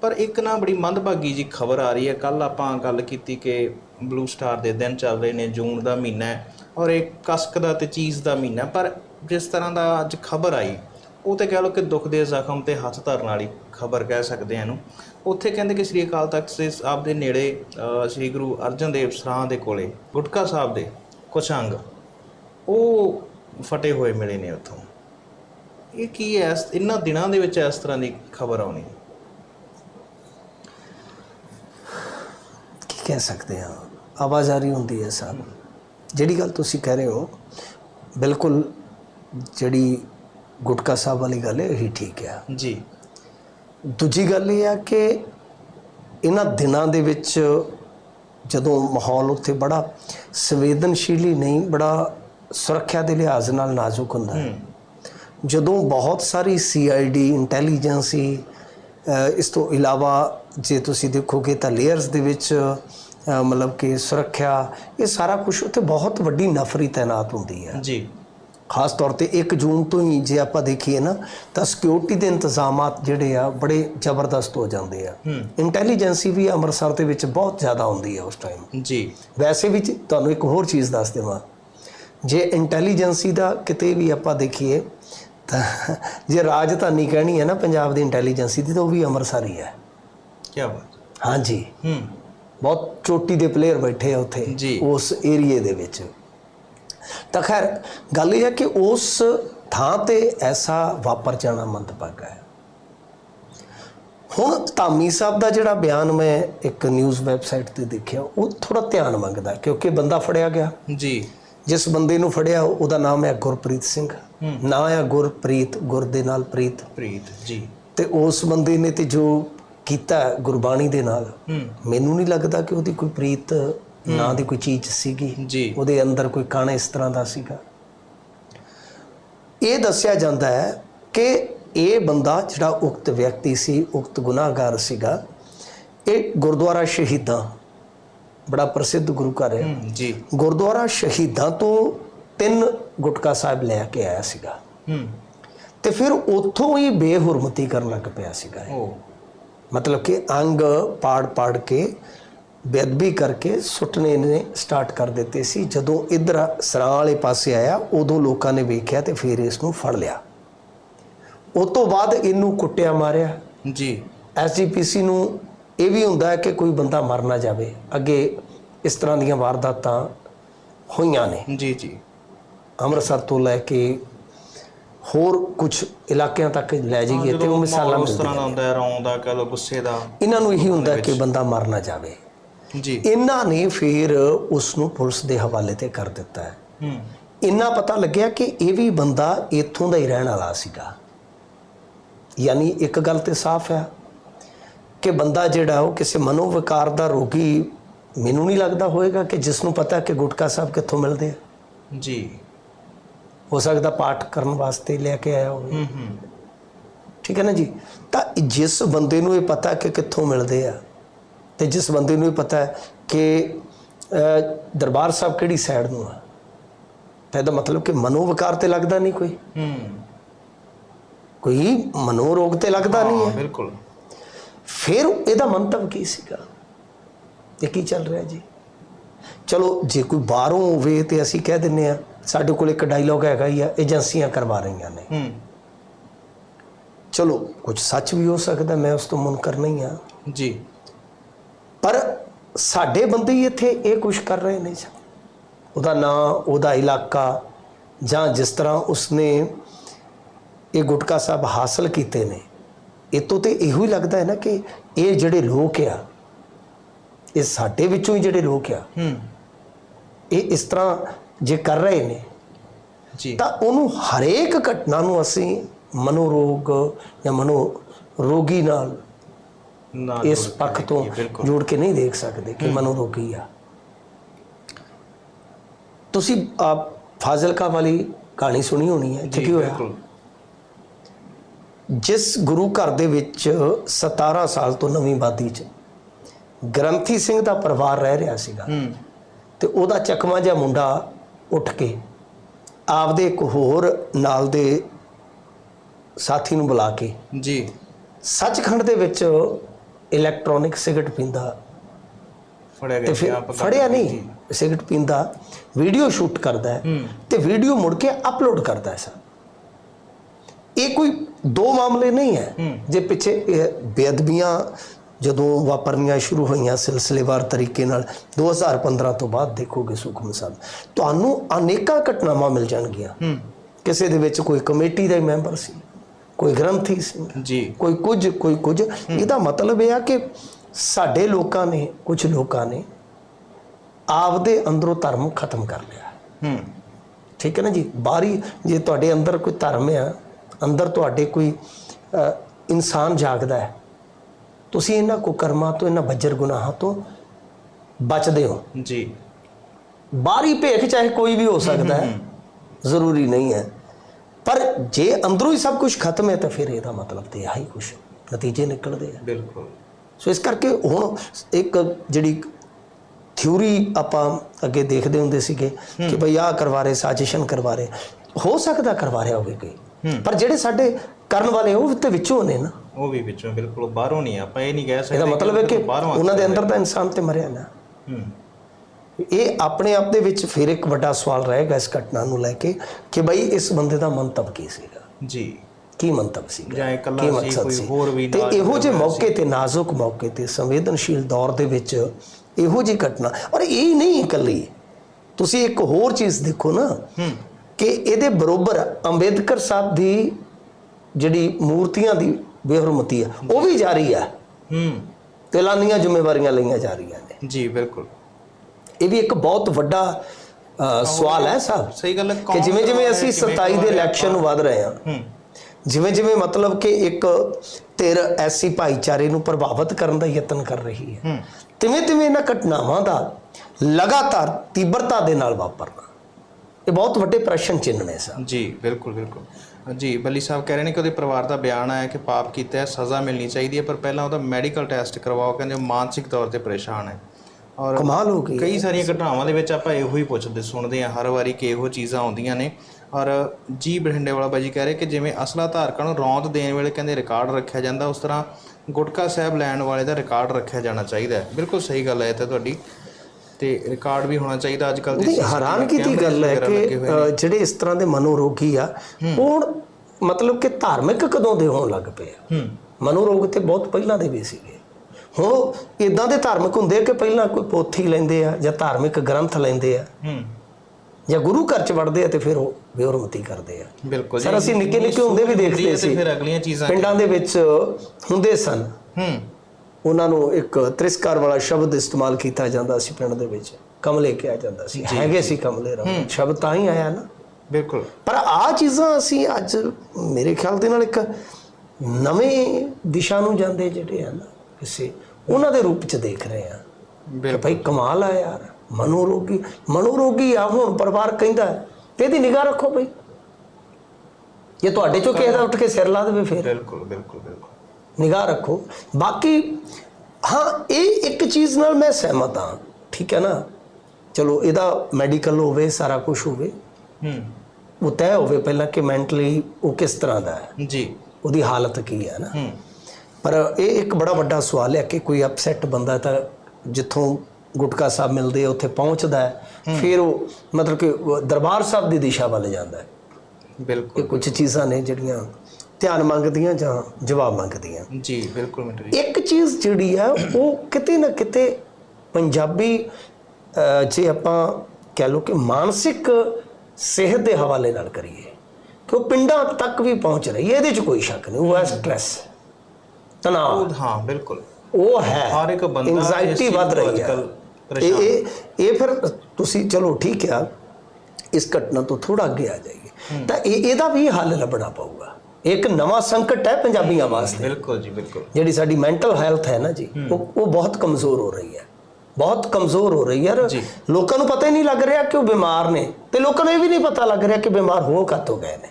ਪਰ ਇੱਕ ਨਾ ਬੜੀ ਮੰਦਭਾਗੀ ਜੀ ਖਬਰ ਆ ਰਹੀ ਹੈ। ਕੱਲ ਆਪਾਂ ਗੱਲ ਕੀਤੀ ਕਿ ਬਲੂ ਸਟਾਰ ਦੇ ਦਿਨ ਚੱਲ ਰਹੇ ਨੇ, ਜੂਨ ਦਾ ਮਹੀਨਾ ਹੈ ਔਰ ਇਹ ਕਸਕ ਦਾ ਤੇ ਚੀਜ਼ ਦਾ ਮਹੀਨਾ ਪਰ ਜਿਸ ਤਰ੍ਹਾਂ ਦਾ ਅੱਜ ਖਬਰ ਆਈ, ਉਹ ਤੇ ਕਹਿ ਲਓ ਕਿ ਦੁੱਖ ਦੇ ਜ਼ਖਮ ਤੇ ਹੱਥ ਧਰਨ ਵਾਲੀ ਖਬਰ ਕਹਿ ਸਕਦੇ ਹਾਂ ਇਹਨੂੰ। ਉੱਥੇ ਕਹਿੰਦੇ ਕਿ ਸ੍ਰੀ ਅਕਾਲ ਤਖਤ ਸਾਹਿਬ ਦੇ ਨੇੜੇ ਸ੍ਰੀ ਗੁਰੂ ਅਰਜਨ ਦੇਵ ਸਰਾਂ ਦੇ ਕੋਲੇ ਗੁਟਕਾ ਸਾਹਿਬ ਦੇ ਕੁਛ ਅੰਗ, ਉਹ ਫਟੇ ਹੋਏ ਮਿਲੇ ਨੇ ਉੱਥੋਂ। ਇਹ ਕੀ ਹੈ? ਇਸ- ਇਹਨਾਂ ਦਿਨਾਂ ਦੇ ਵਿੱਚ ਇਸ ਤਰ੍ਹਾਂ ਦੀ ਖਬਰ ਆਉਣੀ ਕਹਿ ਸਕਦੇ ਹਾਂ। ਆਵਾਜ਼ਾਰੀ ਹੁੰਦੀ ਹੈ ਸਭ। ਜਿਹੜੀ ਗੱਲ ਤੁਸੀਂ ਕਹਿ ਰਹੇ ਹੋ ਬਿਲਕੁਲ ਜਿਹੜੀ ਗੁਟਕਾ ਸਾਹਿਬ ਵਾਲੀ ਗੱਲ ਹੈ ਇਹ ਠੀਕ ਹੈ। ਜੀ। ਦੂਜੀ ਗੱਲ ਇਹ ਆ ਕਿ ਇਹਨਾਂ ਦਿਨਾਂ ਦੇ ਵਿੱਚ ਜਦੋਂ ਮਾਹੌਲ ਉੱਥੇ ਬੜਾ ਸੰਵੇਦਨਸ਼ੀਲ ਹੀ ਨਹੀਂ ਬੜਾ ਸੁਰੱਖਿਆ ਦੇ ਲਿਹਾਜ਼ ਨਾਲ ਨਾਜ਼ੁਕ ਹੁੰਦਾ ਹੈ। ਜਦੋਂ ਬਹੁਤ ਸਾਰੀ ਸੀਆਈਡੀ ਇੰਟੈਲੀਜੈਂਸੀ ਇਸ ਤੋਂ ਇਲਾਵਾ ਜੇ ਤੁਸੀਂ ਦੇਖੋਗੇ ਤਾਂ ਲੇਅਰਸ ਦੇ ਵਿੱਚ ਮਤਲਬ ਕਿ ਸੁਰੱਖਿਆ ਇਹ ਸਾਰਾ ਕੁਝ ਉੱਥੇ ਬਹੁਤ ਵੱਡੀ ਨਫਰੀ ਤਾਇਨਾਤ ਹੁੰਦੀ ਹੈ। ਜੀ। ਖਾਸ ਤੌਰ ਤੇ 1 ਜੂਨ ਤੋਂ ਹੀ ਜੇ ਆਪਾਂ ਦੇਖੀਏ ਨਾ ਤਾਂ ਸਿਕਿਉਰਿਟੀ ਦੇ ਇੰਤਜ਼ਾਮਾਤ ਜਿਹੜੇ ਆ ਬੜੇ ਜ਼ਬਰਦਸਤ ਹੋ ਜਾਂਦੇ ਆ। ਇੰਟੈਲੀਜੈਂਸੀ ਵੀ ਅੰਮ੍ਰਿਤਸਰ ਦੇ ਵਿੱਚ ਬਹੁਤ ਜ਼ਿਆਦਾ ਹੁੰਦੀ ਹੈ ਉਸ ਟਾਈਮ ਜੀ। ਵੈਸੇ ਵੀ ਤੁਹਾਨੂੰ ਇੱਕ ਹੋਰ ਚੀਜ਼ ਦੱਸ ਦੇਵਾਂ। ਜੇ ਇੰਟੈਲੀਜੈਂਸੀ ਦਾ ਕਿਤੇ ਵੀ ਆਪਾਂ ਦੇਖੀਏ ਤਾਂ ਜੇ ਰਾਜਧਾਨੀ ਕਹਿਣੀ ਹੈ ਨਾ ਪੰਜਾਬ ਦੀ ਇੰਟੈਲੀਜੈਂਸੀ ਦੀ ਤਾਂ ਉਹ ਵੀ ਅੰਮ੍ਰਿਤਸਰ ਹੀ ਹੈ। ਕੀ ਬਾਤ ਹਾਂਜੀ। ਹੂੰ। ਬਹੁਤ ਚੋਟੀ ਦੇ ਪਲੇਅਰ ਬੈਠੇ ਆ ਉੱਥੇ। ਉਸ ਏਰੀਏ ਦੇ ਵਿੱਚ। ਤਾਂ ਖੈਰ ਗੱਲ ਇਹ ਹੈ ਕਿ ਉਸ ਥਾਂ ਤੇ ਐਸਾ ਵਾਪਰ ਜਾਣਾ ਮੰਦਭਾਗਾ ਹੈ। ਹੁਣ ਧਾਮੀ ਸਾਹਿਬ ਦਾ ਜਿਹੜਾ ਬਿਆਨ ਮੈਂ ਇੱਕ ਨਿਊਜ਼ ਵੈਬਸਾਈਟ ਤੇ ਦੇਖਿਆ ਉਹ ਥੋੜਾ ਧਿਆਨ ਮੰਗਦਾ ਕਿਉਂਕਿ ਬੰਦਾ ਫੜਿਆ ਗਿਆ। ਜੀ। ਜਿਸ ਬੰਦੇ ਨੂੰ ਫੜਿਆ ਉਹਦਾ ਨਾਮ ਹੈ ਗੁਰਪ੍ਰੀਤ ਸਿੰਘ। ਨਾਂ ਹੈ ਗੁਰਪ੍ਰੀਤ ਗੁਰ ਦੇ ਨਾਲ ਪ੍ਰੀਤ। ਪ੍ਰੀਤ ਜੀ। ਤੇ ਉਸ ਬੰਦੇ ਨੇ ਤੇ ਜੋ ਕੀਤਾ ਗੁਰਬਾਣੀ ਦੇ ਨਾਲ ਮੈਨੂੰ ਨਹੀਂ ਲੱਗਦਾ ਕਿ ਉਹਦੀ ਕੋਈ ਪ੍ਰੀਤ ਨਾਂ ਦੀ ਕੋਈ ਚੀਜ਼ ਸੀਗੀ। ਉਹਦੇ ਅੰਦਰ ਕੋਈ ਕਣ ਇਸ ਤਰ੍ਹਾਂ ਦਾ ਸੀਗਾ। ਇਹ ਦੱਸਿਆ ਜਾਂਦਾ ਹੈ ਕਿ ਇਹ ਬੰਦਾ ਜਿਹੜਾ ਉਕਤ ਵਿਅਕਤੀ ਸੀ ਉਕਤ ਗੁਨਾਹਗਾਰ ਸੀਗਾ ਇਹ ਗੁਰਦੁਆਰਾ ਸ਼ਹੀਦਾਂ ਬੜਾ ਪ੍ਰਸਿੱਧ ਗੁਰੂ ਘਰ ਹੈ। ਜੀ। ਗੁਰਦੁਆਰਾ ਸ਼ਹੀਦਾਂ ਤੋਂ ਤਿੰਨ ਗੁਟਕਾ ਸਾਹਿਬ ਲੈ ਕੇ ਆਇਆ ਸੀਗਾ। ਹੂੰ। ਤੇ ਫਿਰ ਉੱਥੋਂ ਹੀ ਬੇਹੁਰਮਤੀ ਕਰਨ ਲੱਗ ਪਿਆ ਸੀਗਾ। ਉਹ ਮਤਲਬ ਕਿ ਅੰਗ ਪਾੜ ਪਾੜ ਕੇ ਬੇਅਦਬੀ ਕਰਕੇ ਸੁੱਟਣੇ ਨੇ ਸਟਾਰਟ ਕਰ ਦਿੱਤੇ ਸੀ। ਜਦੋਂ ਇਧਰ ਸਰਾਂ ਵਾਲੇ ਪਾਸੇ ਆਇਆ ਉਦੋਂ ਲੋਕਾਂ ਨੇ ਵੇਖਿਆ ਤੇ ਫਿਰ ਇਸ ਨੂੰ ਫੜ ਲਿਆ। ਉਸ ਤੋਂ ਬਾਅਦ ਇਹਨੂੰ ਕੁੱਟਿਆ ਮਾਰਿਆ। ਜੀ। ਐਸਜੀਪੀਸੀ ਨੂੰ ਇਹ ਵੀ ਹੁੰਦਾ ਹੈ ਕਿ ਕੋਈ ਬੰਦਾ ਮਰ ਨਾ ਜਾਵੇ। ਅੱਗੇ ਇਸ ਤਰ੍ਹਾਂ ਦੀਆਂ ਵਾਰਦਾਤਾਂ ਹੋਈਆਂ ਨੇ। ਜੀ ਜੀ। ਅੰਮ੍ਰਿਤਸਰ ਤੋਂ ਲੈ ਕੇ ਹੋਰ ਕੁਝ ਇਲਾਕਿਆਂ ਤੱਕ ਲੈ ਜਾਈਏ ਤੇ ਉਹ ਮਿਸਾਲਾਂ ਉਸ ਤਰ੍ਹਾਂ ਦਾ ਹੁੰਦਾ ਹੈ ਰੌਂ ਦਾ ਕਹ ਲੋ ਗੁੱਸੇ ਦਾ ਇਹਨਾਂ ਨੂੰ ਇਹੀ ਹੁੰਦਾ ਕਿ ਬੰਦਾ ਮਰ ਨਾ ਜਾਵੇ। ਜੀ। ਇਹਨਾਂ ਨੇ ਫਿਰ ਉਸ ਨੂੰ ਪੁਲਿਸ ਦੇ ਹਵਾਲੇ ਤੇ ਕਰ ਦਿੱਤਾ ਹੈ। ਹੂੰ। ਇੰਨਾ ਪਤਾ ਲੱਗਿਆ ਕਿ ਇਹ ਵੀ ਬੰਦਾ ਇੱਥੋਂ ਦਾ ਹੀ ਰਹਿਣ ਵਾਲਾ ਸੀਗਾ। ਯਾਨੀ ਇੱਕ ਗੱਲ ਤੇ ਸਾਫ਼ ਹੈ ਕਿ ਬੰਦਾ ਜਿਹੜਾ ਉਹ ਕਿਸੇ ਮਨੋਵਿਕਾਰ ਦਾ ਰੋਗੀ ਮੈਨੂੰ ਨਹੀਂ ਲੱਗਦਾ ਹੋਏਗਾ ਕਿ ਜਿਸ ਨੂੰ ਪਤਾ ਕਿ ਗੁਟਕਾ ਸਾਹਿਬ ਕਿੱਥੋਂ ਮਿਲਦੇ ਆ। ਜੀ। ਹੋ ਸਕਦਾ ਪਾਠ ਕਰਨ ਵਾਸਤੇ ਲੈ ਕੇ ਆਇਆ ਹੋਵੇ। ਠੀਕ ਹੈ ਨਾ ਜੀ? ਤਾਂ ਜਿਸ ਬੰਦੇ ਨੂੰ ਇਹ ਪਤਾ ਕਿ ਕਿੱਥੋਂ ਮਿਲਦੇ ਆ ਤੇ ਜਿਸ ਬੰਦੇ ਨੂੰ ਇਹ ਪਤਾ ਹੈ ਕਿ ਦਰਬਾਰ ਸਾਹਿਬ ਕਿਹੜੀ ਸਾਈਡ ਨੂੰ ਆ ਤਾਂ ਇਹਦਾ ਮਤਲਬ ਕਿ ਮਨੋਵਿਕਾਰ ਤੇ ਲੱਗਦਾ ਨਹੀਂ ਕੋਈ। ਹੂੰ। ਕੋਈ ਮਨੋਰੋਗ ਤੇ ਲੱਗਦਾ ਨਹੀਂ ਹਾਂ। ਹੈ ਬਿਲਕੁਲ। ਫਿਰ ਇਹਦਾ ਮੰਤਵ ਕੀ ਸੀਗਾ? ਇਹ ਕੀ ਚੱਲ ਰਿਹਾ ਜੀ? ਚਲੋ ਜੇ ਕੋਈ ਬਾਹਰੋਂ ਹੋਵੇ ਤੇ ਅਸੀਂ ਕਹਿ ਦਿੰਨੇ ਆ ਸਾਡੇ ਕੋਲ ਇੱਕ ਡਾਇਲੋਗ ਹੈਗਾ ਹੀ ਆ ਏਜੰਸੀਆਂ ਕਰਵਾ ਰਹੀਆਂ ਨੇ। ਹੂੰ। ਚਲੋ ਕੁਝ ਸੱਚ ਵੀ ਹੋ ਸਕਦਾ ਮੈਂ ਉਸ ਤੋਂ ਮੁਨਕਰ ਨਹੀਂ ਆ। ਜੀ। ਪਰ ਸਾਡੇ ਬੰਦੇ ਹੀ ਇੱਥੇ ਇਹ ਕੁਝ ਕਰ ਰਹੇ ਨੇ ਜੀ। ਉਹਦਾ ਨਾਂ ਉਹਦਾ ਇਲਾਕਾ ਜਾਂ ਜਿਸ ਤਰ੍ਹਾਂ ਉਸਨੇ ਇਹ ਗੁਟਕਾ ਸਾਹਿਬ ਹਾਸਲ ਕੀਤੇ ਨੇ ਇਹ ਤੋਂ ਤੇ ਇਹੋ ਹੀ ਲੱਗਦਾ ਹੈ ਨਾ ਕਿ ਇਹ ਜਿਹੜੇ ਲੋਕ ਆ ਇਹ ਸਾਡੇ ਵਿੱਚੋਂ ਹੀ ਜਿਹੜੇ ਲੋਕ ਆ ਹੂੰ। ਇਹ ਇਸ ਤਰ੍ਹਾਂ ਜੇ ਕਰ ਰਹੇ ਨੇ ਜੀ। ਤਾਂ ਉਹਨੂੰ ਹਰੇਕ ਘਟਨਾ ਨੂੰ ਅਸੀਂ ਮਨੋਰੋਗ ਜਾਂ ਮਨੋ ਰੋਗੀ ਨਾਲ ਇਸ ਪੱਖ ਤੋਂ ਜੋੜ ਕੇ ਨਹੀਂ ਦੇਖ ਸਕਦੇ ਕਿ ਮਨੋਰੋਗੀ ਆ। ਤੁਸੀਂ ਆਪ ਫਾਜ਼ਿਲਕਾ ਵਾਲੀ ਕਹਾਣੀ ਸੁਣੀ ਹੋਣੀ ਹੈ ਇੱਥੇ ਜੀ ਕੀ ਹੋਇਆ ਜਿਸ ਗੁਰੂ ਘਰ ਦੇ ਵਿੱਚ 17 ਸਾਲ ਤੋਂ ਨਵੀਂ ਬਾਦੀ 'ਚ ਗ੍ਰੰਥੀ ਸਿੰਘ ਦਾ ਪਰਿਵਾਰ ਰਹਿ ਰਿਹਾ ਸੀਗਾ। ਤੇ ਉਹਦਾ ਚੱਕਵਾਂ ਜਿਹਾ ਮੁੰਡਾ ਉੱਠ ਕੇ ਆਪਦੇ ਇੱਕ ਹੋਰ ਨਾਲ ਦੇ ਸਾਥੀ ਨੂੰ ਬੁਲਾ ਕੇ ਜੀ। ਸੱਚਖੰਡ ਦੇ ਵਿੱਚ ਇਲੈਕਟ੍ਰੋਨਿਕ ਸਿਗਰਟ ਪੀਂਦਾ। ਫੜਿਆ ਗਿਆ ਫੜਿਆ ਨਹੀਂ ਸਿਗਰਟ ਪੀਂਦਾ ਵੀਡੀਓ ਸ਼ੂਟ ਕਰਦਾ ਹੈ ਤੇ ਵੀਡੀਓ ਮੁੜ ਕੇ ਅਪਲੋਡ ਕਰਦਾ ਹੈ ਸਰ। ਇਹ ਕੋਈ ਦੋ ਮਾਮਲੇ ਨਹੀਂ ਹੈ। ਜੇ ਪਿੱਛੇ ਬੇਅਦਬੀਆਂ ਜਦੋਂ ਵਾਪਰਨੀਆਂ ਸ਼ੁਰੂ ਹੋਈਆਂ ਸਿਲਸਿਲੇਵਾਰ ਤਰੀਕੇ ਨਾਲ 2015 ਤੋਂ ਬਾਅਦ ਦੇਖੋਗੇ ਸੁਖਮ ਸਾਹਿਬ ਤੁਹਾਨੂੰ ਅਨੇਕਾਂ ਘਟਨਾਵਾਂ ਮਿਲ ਜਾਣਗੀਆਂ। ਕਿਸੇ ਦੇ ਵਿੱਚ ਕੋਈ ਕਮੇਟੀ ਦਾ ਹੀ ਮੈਂਬਰ ਸੀ ਕੋਈ ਗ੍ਰੰਥੀ ਸੀ ਜੀ। ਕੋਈ ਕੁਝ ਕੋਈ ਕੁਝ। ਇਹਦਾ ਮਤਲਬ ਇਹ ਆ ਕਿ ਸਾਡੇ ਲੋਕਾਂ ਨੇ ਕੁਝ ਲੋਕਾਂ ਨੇ ਆਪਦੇ ਅੰਦਰੋਂ ਧਰਮ ਖਤਮ ਕਰ ਲਿਆ। ਹੂੰ। ਠੀਕ ਹੈ ਨਾ ਜੀ? ਬਾਹਰੀ ਜੇ ਤੁਹਾਡੇ ਅੰਦਰ ਕੋਈ ਧਰਮ ਆ ਅੰਦਰ ਤੁਹਾਡੇ ਕੋਈ ਇਨਸਾਨ ਜਾਗਦਾ ਹੈ ਤੁਸੀਂ ਇਹਨਾਂ ਕੁਕਰਮਾਂ ਤੋਂ ਇਹਨਾਂ ਬੱਜਰ ਗੁਨਾਹਾਂ ਤੋਂ ਬਚਦੇ ਹੋ। ਜੀ। ਬਾਹਰੀ ਭੇਖ ਚਾਹੇ ਕੋਈ ਵੀ ਹੋ ਸਕਦਾ ਹੈ ਜ਼ਰੂਰੀ ਨਹੀਂ ਹੈ। ਪਰ ਜੇ ਅੰਦਰੋਂ ਹੀ ਸਭ ਕੁਝ ਖਤਮ ਹੈ ਤਾਂ ਫਿਰ ਇਹਦਾ ਮਤਲਬ ਤੇ ਆਹੀ ਕੁਝ ਨਤੀਜੇ ਨਿਕਲਦੇ ਆ। ਬਿਲਕੁਲ। ਸੋ ਇਸ ਕਰਕੇ ਹੁਣ ਇੱਕ ਜਿਹੜੀ ਥਿਊਰੀ ਆਪਾਂ ਅੱਗੇ ਦੇਖਦੇ ਹੁੰਦੇ ਸੀਗੇ ਕਿ ਭਈ ਆਹ ਕਰਵਾ ਰਹੇ ਸਾਜ਼ਿਸ਼ਨ ਕਰਵਾ ਰਹੇ। ਹੋ ਸਕਦਾ ਕਰਵਾ ਰਿਹਾ ਹੋਵੇ ਕੋਈ। ਪਰ ਜਿਹੜੇ ਸਾਡੇ ਕਰਨ ਵਾਲੇ ਉਹ ਤੇ ਵਿੱਚੋਂ ਨੇ ਨਾ। ਉਹ ਵੀ ਵਿੱਚੋਂ ਬਿਲਕੁਲ ਬਾਹਰੋਂ ਨਹੀਂ ਆਪਾਂ ਇਹ ਨਹੀਂ ਕਹਿ ਸਕਦੇ ਇਹਦਾ ਮਤਲਬ ਹੈ ਕਿ ਬਾਹਰੋਂ ਉਹਨਾਂ ਦੇ ਅੰਦਰ ਤਾਂ ਇਨਸਾਨ ਤੇ ਮਰਿਆ ਨਾ। ਹੂੰ। ਇਹ ਆਪਣੇ ਆਪ ਦੇ ਵਿੱਚ ਫਿਰ ਇੱਕ ਵੱਡਾ ਸਵਾਲ ਰਹੇਗਾ ਇਸ ਘਟਨਾ ਨੂੰ ਲੈ ਕੇ ਕਿ ਭਈ ਇਸ ਬੰਦੇ ਦਾ ਮੰਤਵ ਕੀ ਸੀਗਾ? ਜੀ। ਕੀ ਮੰਤਵ ਸੀਗਾ? ਜਾਂ ਇਕੱਲਾ ਸੀ, ਕੋਈ ਸੀ? ਹੋਰ ਵੀ ਤੇ ਇਹੋ ਜਿਹੇ ਮੌਕੇ ਤੇ ਨਾਜ਼ੁਕ ਮੌਕੇ ਤੇ ਸੰਵੇਦਨਸ਼ੀਲ ਦੌਰ ਦੇ ਵਿੱਚ ਇਹੋ ਜਿਹੀ ਘਟਨਾ। ਔਰ ਇਹ ਹੀ ਨਹੀਂ ਇਕੱਲੀ। ਤੁਸੀਂ ਇੱਕ ਹੋਰ ਚੀਜ਼ ਦੇਖੋ ਨਾ ਹੂੰ। ਕਿ ਇਹਦੇ ਬਰੋਬਰ ਅੰਬੇਦਕਰ ਸਾਹਿਬ ਦੀ ਜਿਹੜੀ ਮੂਰਤੀਆਂ ਦੀ ਬੇਹਰਮਤੀ ਆ ਉਹ ਵੀ ਜਾਰੀ ਆ। ਹੂੰ। ਤੇ ਲਾਨੀਆਂ ਜ਼ਿੰਮੇਵਾਰੀਆਂ ਲਈਆਂ ਜਾ ਰਹੀਆਂ ਨੇ। ਜੀ ਬਿਲਕੁਲ। ਇਹ ਵੀ ਇੱਕ ਬਹੁਤ ਵੱਡਾ ਸਵਾਲ ਹੈ ਸਾਹਿਬ ਸਹੀ ਗੱਲ ਹੈ ਕਿ ਜਿਵੇਂ ਜਿਵੇਂ ਅਸੀਂ ਰਿਹਾ, ਕਿਵੇਂ 27 ਦੇ ਇਲੈਕਸ਼ਨ ਨੂੰ ਵੱਧ ਰਹੇ ਹਾਂ ਹੂੰ। ਜਿਵੇਂ ਜਿਵੇਂ ਮਤਲਬ ਕਿ ਇੱਕ ਧਿਰ ਐਸੀ ਭਾਈਚਾਰੇ ਨੂੰ ਪ੍ਰਭਾਵਿਤ ਕਰਨ ਦਾ ਯਤਨ ਕਰ ਰਹੀ ਹੈ ਹੂੰ। ਤਿਵੇਂ ਤਿਵੇਂ ਇਹਨਾਂ ਘਟਨਾਵਾਂ ਦਾ ਲਗਾਤਾਰ ਤੀਬਰਤਾ ਦੇ ਨਾਲ ਵਾਪਰਨਾ। ਇਹ ਬਹੁਤ ਵੱਡੇ ਪ੍ਰਸ਼ਨ ਚਿੰਨ੍ਹ ਨੇ ਸਰ। ਜੀ ਬਿਲਕੁਲ ਬਿਲਕੁਲ। ਜੀ ਬੱਲੀ ਸਾਹਿਬ ਕਹਿ ਰਹੇ ਨੇ ਕਿ ਉਹਦੇ ਪਰਿਵਾਰ ਦਾ ਬਿਆਨ ਆਇਆ ਕਿ ਪਾਪ ਕੀਤਾ ਹੈ ਸਜ਼ਾ ਮਿਲਣੀ ਚਾਹੀਦੀ ਹੈ ਪਰ ਪਹਿਲਾਂ ਉਹਦਾ ਮੈਡੀਕਲ ਟੈਸਟ ਕਰਵਾਓ ਕਹਿੰਦੇ ਉਹ ਮਾਨਸਿਕ ਤੌਰ ਤੇ ਪਰੇਸ਼ਾਨ ਹੈ। ਔਰ ਕਮਾਲ ਹੋ ਗਈ ਕਈ ਸਾਰੀਆਂ ਘਟਨਾਵਾਂ ਦੇ ਵਿੱਚ ਆਪਾਂ ਇਹੋ ਹੀ ਪੁੱਛਦੇ ਸੁਣਦੇ ਹਾਂ ਹਰ ਵਾਰੀ ਕਿ ਇਹੋ ਚੀਜ਼ਾਂ ਆਉਂਦੀਆਂ ਨੇ। ਔਰ ਜੀ ਬਠਿੰਡੇ ਵਾਲਾ ਬਾਜੀ ਕਹਿ ਰਹੇ ਕਿ ਜਿਵੇਂ ਅਸਲਾ ਧਾਰਕਾਂ ਨੂੰ ਰੌਂਦ ਦੇਣ ਵੇਲੇ ਕਹਿੰਦੇ ਰਿਕਾਰਡ ਰੱਖਿਆ ਜਾਂਦਾ ਉਸ ਤਰ੍ਹਾਂ ਗੁਟਕਾ ਸਾਹਿਬ ਲੈਣ ਵਾਲੇ ਦਾ ਰਿਕਾਰਡ ਰੱਖਿਆ ਜਾਣਾ ਚਾਹੀਦਾ ਹੈ। ਬਿਲਕੁਲ ਸਹੀ ਗੱਲ ਹੈ ਇਹ ਤਾਂ ਤੁਹਾਡੀ। ਤੇ ਰਿਕਾਰਡ ਵੀ ਹੋਣਾ ਚਾਹੀਦਾ ਅੱਜ ਕੱਲ੍ਹ ਨਹੀਂ ਹੈਰਾਨਗੀ ਦੀ ਗੱਲ ਹੈ ਕਿ ਜਿਹੜੇ ਇਸ ਤਰ੍ਹਾਂ ਦੇ ਮਨੋਰੋਗੀ ਆ ਉਹ ਮਤਲਬ ਕਿ ਧਾਰਮਿਕ ਕਦੋਂ ਦੇ ਹੋਣ ਲੱਗ ਪਏ ਹੂੰ। ਮਨੋਰੋਗ ਤੇ ਬਹੁਤ ਪਹਿਲਾਂ ਦੇ ਵੀ ਸੀਗੇ। ਹੁਣ ਇਦਾਂ ਦੇ ਧਾਰਮਿਕ ਹੁੰਦੇ ਕਿ ਪਹਿਲਾਂ ਕੋਈ ਪੋਥੀ ਲੈਂਦੇ ਆ ਜਾਂ ਧਾਰਮਿਕ ਗ੍ਰੰਥ ਲੈਂਦੇ ਆ? ਹੂੰ। ਜਾਂ ਗੁਰੂ ਘਰ ਚ ਵੜਦੇ ਆ ਤੇ ਫਿਰ ਉਹ ਬੇਹਰਮਤੀ ਕਰਦੇ ਆ? ਬਿਲਕੁਲ ਸਰ ਅਸੀਂ ਨਿੱਕੇ ਨਿੱਕੇ ਹੁੰਦੇ ਵੀ ਦੇਖਦੇ ਸੀ। ਫਿਰ ਅਗਲੀਆਂ ਚੀਜ਼ਾਂ ਪਿੰਡਾਂ ਦੇ ਵਿੱਚ ਹੁੰਦੇ ਸਨ। ਹੂੰ। ਉਹਨਾਂ ਨੂੰ ਇੱਕ ਤ੍ਰਿਸਕਾਰ ਵਾਲਾ ਸ਼ਬਦ ਇਸਤੇਮਾਲ ਕੀਤਾ ਜਾਂਦਾ ਸੀ ਪਿੰਡ ਦੇ ਵਿੱਚ। ਕਮਲੇ ਕਿਹਾ ਜਾਂਦਾ ਸੀ। ਹੈਗੇ ਸੀ ਕਮਲੇ ਰੰਗ ਸ਼ਬਦ ਤਾਂ ਹੀ ਆਇਆ ਨਾ। ਬਿਲਕੁਲ। ਪਰ ਆ ਚੀਜ਼ਾਂ ਅਸੀਂ ਅੱਜ ਮੇਰੇ ਖਿਆਲ ਦੇ ਨਾਲ ਇੱਕ ਨਵੇਂ ਦਿਸ਼ਾ ਨੂੰ ਜਾਂਦੇ ਜਿਹੜੇ ਆ ਨਾ ਕਿਸੇ ਉਹਨਾਂ ਦੇ ਰੂਪ ਚ ਦੇਖ ਰਹੇ ਆ। ਬਿਲਕੁਲ। ਭਾਈ ਕਮਾਲ ਆ ਯਾਰ। ਮਨੋਰੋਗੀ ਮਨੋਰੋਗੀ ਆ ਹੁਣ ਪਰਿਵਾਰ ਕਹਿੰਦਾ ਤੇ ਇਹਦੀ ਨਿਗਾਹ ਰੱਖੋ ਭਾਈ। ਜੇ ਤੁਹਾਡੇ ਚੋਂ ਕਿਸੇ ਦਾ ਉੱਠ ਕੇ ਸਿਰ ਲਾ ਦੇਵੇ ਫਿਰ। ਬਿਲਕੁਲ ਬਿਲਕੁਲ ਬਿਲਕੁਲ। ਨਿਗਾਹ ਰੱਖੋ। ਬਾਕੀ ਹਾਂ ਇਹ ਇੱਕ ਚੀਜ਼ ਨਾਲ ਮੈਂ ਸਹਿਮਤ ਹਾਂ। ਠੀਕ ਹੈ ਨਾ? ਚਲੋ ਇਹਦਾ ਮੈਡੀਕਲ ਹੋਵੇ ਸਾਰਾ ਕੁਝ ਹੋਵੇ। ਹੂੰ। ਉਹ ਤੈਅ ਹੋਵੇ ਪਹਿਲਾਂ ਕਿ ਮੈਂਟਲੀ ਉਹ ਕਿਸ ਤਰ੍ਹਾਂ ਦਾ ਹੈ। ਜੀ। ਉਹਦੀ ਹਾਲਤ ਕੀ ਹੈ ਨਾ? ਹੂੰ। ਪਰ ਇਹ ਇੱਕ ਬੜਾ ਵੱਡਾ ਸਵਾਲ ਹੈ ਕਿ ਕੋਈ ਅਪਸੈਟ ਬੰਦਾ ਤਾਂ ਜਿੱਥੋਂ ਗੁਟਕਾ ਸਾਹਿਬ ਮਿਲਦੇ ਆ ਉੱਥੇ ਪਹੁੰਚਦਾ ਹੈ। ਫਿਰ ਉਹ ਮਤਲਬ ਕਿ ਦਰਬਾਰ ਸਾਹਿਬ ਦੀ ਦਿਸ਼ਾ ਵੱਲ ਜਾਂਦਾ ਹੈ। ਬਿਲਕੁਲ। ਕੁਝ ਚੀਜ਼ਾਂ ਨੇ ਜਿਹੜੀਆਂ ਧਿਆਨ ਮੰਗਦੀਆਂ ਜਾਂ ਜਵਾਬ ਮੰਗਦੀਆਂ? ਜੀ ਬਿਲਕੁਲ ਮਿੰਟੂ ਜੀ। ਇੱਕ ਚੀਜ਼ ਜਿਹੜੀ ਆ ਉਹ ਕਿਤੇ ਨਾ ਕਿਤੇ ਪੰਜਾਬੀ ਜੇ ਆਪਾਂ ਕਹਿ ਲਓ ਕਿ ਮਾਨਸਿਕ ਸਿਹਤ ਦੇ ਹਵਾਲੇ ਨਾਲ ਕਰੀਏ ਕਿ ਉਹ ਪਿੰਡਾਂ ਤੱਕ ਵੀ ਪਹੁੰਚ ਰਹੀ ਹੈ ਇਹਦੇ 'ਚ ਕੋਈ ਸ਼ੱਕ ਨਹੀਂ ਉਹ ਹੈ ਸਟ੍ਰੈਸ ਤਣਾਅ। ਹਾਂ ਬਿਲਕੁਲ। ਉਹ ਹੈ ਹਰ ਇੱਕ ਬੰਦਾ ਚੀਜ਼ ਵੱਧ ਰਹੀ ਹੈ। ਇਹ ਇਹ ਫਿਰ ਤੁਸੀਂ ਚਲੋ ਠੀਕ ਆ ਇਸ ਘਟਨਾ ਤੋਂ ਥੋੜਾ ਅੱਗੇ ਆ ਜਾਈਏ। ਤਾਂ ਇਹ ਇਹਦਾ ਵੀ ਹੱਲ ਲੱਭਣਾ ਪਊਗਾ। ਇੱਕ ਨਵਾਂ ਸੰਕਟ ਹੈ ਪੰਜਾਬੀਆਂ ਵਾਸਤੇ। ਬਿਲਕੁਲ ਜੀ ਬਿਲਕੁਲ। ਜਿਹੜੀ ਸਾਡੀ ਮੈਂਟਲ ਹੈਲਥ ਹੈ ਨਾ ਜੀ ਉਹ ਉਹ ਬਹੁਤ ਕਮਜ਼ੋਰ ਹੋ ਰਹੀ ਹੈ। ਬਹੁਤ ਕਮਜ਼ੋਰ ਹੋ ਰਹੀ ਹੈ। ਯਾਰ। ਲੋਕਾਂ ਨੂੰ ਪਤਾ ਹੀ ਨਹੀਂ ਲੱਗ ਰਿਹਾ ਕਿ ਉਹ ਬਿਮਾਰ ਨੇ। ਤੇ ਲੋਕਾਂ ਨੂੰ ਇਹ ਵੀ ਨਹੀਂ ਪਤਾ ਲੱਗ ਰਿਹਾ ਕਿ ਬਿਮਾਰ ਹੋ ਕਾਤੋਂ ਗਏ ਨੇ।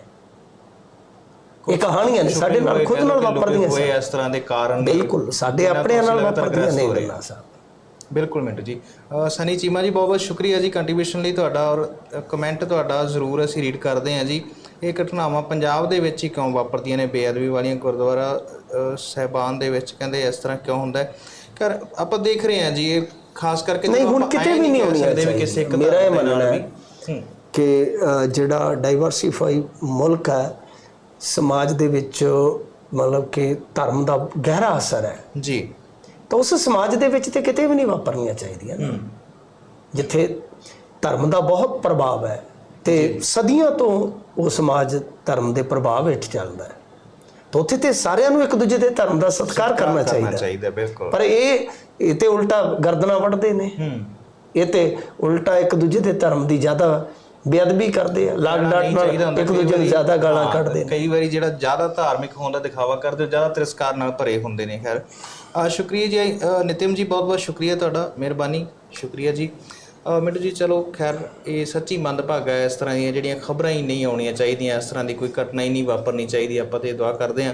ਇਹ ਕਹਾਣੀਆਂ ਨੇ ਸਾਡੇ ਨਾਲ ਖੁਦ ਨਾਲ ਵਾਪਰਦੀਆਂ ਹੋਏ ਇਸ ਤਰ੍ਹਾਂ ਦੇ ਕਾਰਨ। ਬਿਲਕੁਲ ਸਾਡੇ ਤੋਂ ਨਾਲ ਵਾਪਰਦੀਆਂ ਨੇ ਗੱਲਾਂ ਸਾਹਿਬ ਬਿਲਕੁਲ ਮਿੰਟੂ ਜੀ। ਸਨੀ ਚੀਮਾ ਜੀ ਬਹੁਤ ਬਹੁਤ ਸ਼ੁਕਰੀਆ ਜੀ ਕੰਟਰੀਬਿਊਸ਼ਨ ਲਈ ਤੁਹਾਡਾ ਔਰ ਕਮੈਂਟ ਤੁਹਾਡਾ ਜ਼ਰੂਰ ਅਸੀਂ ਰੀਡ ਕਰਦੇ ਹਾਂ ਜੀ। ਇਹ ਘਟਨਾਵਾਂ ਪੰਜਾਬ ਦੇ ਵਿੱਚ ਹੀ ਕਿਉਂ ਵਾਪਰਦੀਆਂ ਨੇ ਬੇਅਦਬੀ ਵਾਲੀਆਂ ਗੁਰਦੁਆਰਾ ਸਾਹਿਬਾਨ ਦੇ ਵਿੱਚ ਕਹਿੰਦੇ ਇਸ ਤਰ੍ਹਾਂ ਕਿਉਂ ਹੁੰਦਾ ਹੈ ਕਰ ਆਪਾਂ ਦੇਖ ਰਹੇ ਹਾਂ ਜੀ ਇਹ ਖਾਸ ਕਰਕੇ ਨਹੀਂ, ਹੁਣ ਕਿਤੇ ਵੀ ਨਹੀਂ ਕਹਿ ਹੋਣੀਆਂ ਸਕਦੇ ਵੀ ਕਿਸੇ ਇੱਕ ਚਾਹੀਦੀਆਂ। ਮੇਰਾ ਇਹ ਮੰਨਣਾ। ਹੈ। ਕਿ ਜਿਹੜਾ ਡਾਈਵਰਸਿਫਾਈ ਮੁਲਕ ਹੈ ਸਮਾਜ ਦੇ ਵਿੱਚ ਮਤਲਬ ਕਿ ਧਰਮ ਦਾ ਗਹਿਰਾ ਅਸਰ ਹੈ ਜੀ ਤਾਂ ਉਸ ਸਮਾਜ ਦੇ ਵਿੱਚ ਤੇ ਕਿਤੇ ਵੀ ਨਹੀਂ ਵਾਪਰਨੀਆਂ ਚਾਹੀਦੀਆਂ। ਜਿੱਥੇ ਧਰਮ ਦਾ ਬਹੁਤ ਪ੍ਰਭਾਵ ਹੈ ਤੇ ਸਦੀਆਂ ਤੋਂ ਉਹ ਸਮਾਜ ਧਰਮ ਦੇ ਪ੍ਰਭਾਵ ਹੇਠ ਚੱਲਦਾ ਹੈ। ਤਾਂ ਉੱਥੇ ਤੇ ਸਾਰਿਆਂ ਨੂੰ ਇੱਕ ਦੂਜੇ ਦੇ ਧਰਮ ਦਾ ਸਤਿਕਾਰ ਕਰਨਾ ਚਾਹੀਦਾ ਹੈ। ਚਾਹੀਦਾ ਬਿਲਕੁਲ। ਪਰ ਇਹ ਇਹ ਤੇ ਉਲਟਾ ਗਰਦਨਾਂ ਵੱਢਦੇ ਨੇ। ਹੂੰ। ਇਹ ਤੇ ਉਲਟਾ ਇੱਕ ਦੂਜੇ ਦੇ ਧਰਮ ਦੀ ਜ਼ਿਆਦਾ ਬੇਅਦਬੀ ਕਰਦੇ ਆ। ਲਾਗ ਡਾਟ ਨਾਲ ਇੱਕ ਦੂਜੇ ਨੂੰ ਜ਼ਿਆਦਾ ਗਾਲਾਂ ਹਾਂ, ਕੱਢਦੇ ਨੇ। ਕਈ ਵਾਰੀ ਜਿਹੜਾ ਜ਼ਿਆਦਾ ਧਾਰਮਿਕ ਹੋਣ ਦਾ ਦਿਖਾਵਾ ਕਰਦੇ ਉਹ ਜ਼ਿਆਦਾ ਤਿਰਸਕਾਰ ਨਾਲ ਭਰੇ ਹੁੰਦੇ ਨੇ ਖੈਰ। ਸ਼ੁਕਰੀਆ ਜੀ ਨਿਤਿਮ ਜੀ ਬਹੁਤ ਬਹੁਤ ਸ਼ੁਕਰੀਆ ਤੁਹਾਡਾ ਮਿਹਰਬਾਨੀ। ਸ਼ੁਕਰੀਆ ਜੀ। ਅ, ਜੀ ਚਲੋ ਖੈਰ ਇਹ ਸੱਚੀ ਮੰਦਭਾਗਾ ਹੈ ਇਸ ਤਰ੍ਹਾਂ ਦੀਆਂ ਜਿਹੜੀਆਂ ਖਬਰਾਂ ਹੀ ਨਹੀਂ ਆਉਣੀਆਂ ਚਾਹੀਦੀਆਂ ਇਸ ਤਰ੍ਹਾਂ ਦੀ ਕੋਈ ਘਟਨਾ ਹੀ ਨਹੀਂ ਵਾਪਰਨੀ ਚਾਹੀਦੀ ਆਪਾਂ ਤਾਂ ਇਹ ਦੁਆ ਕਰਦੇ ਹਾਂ।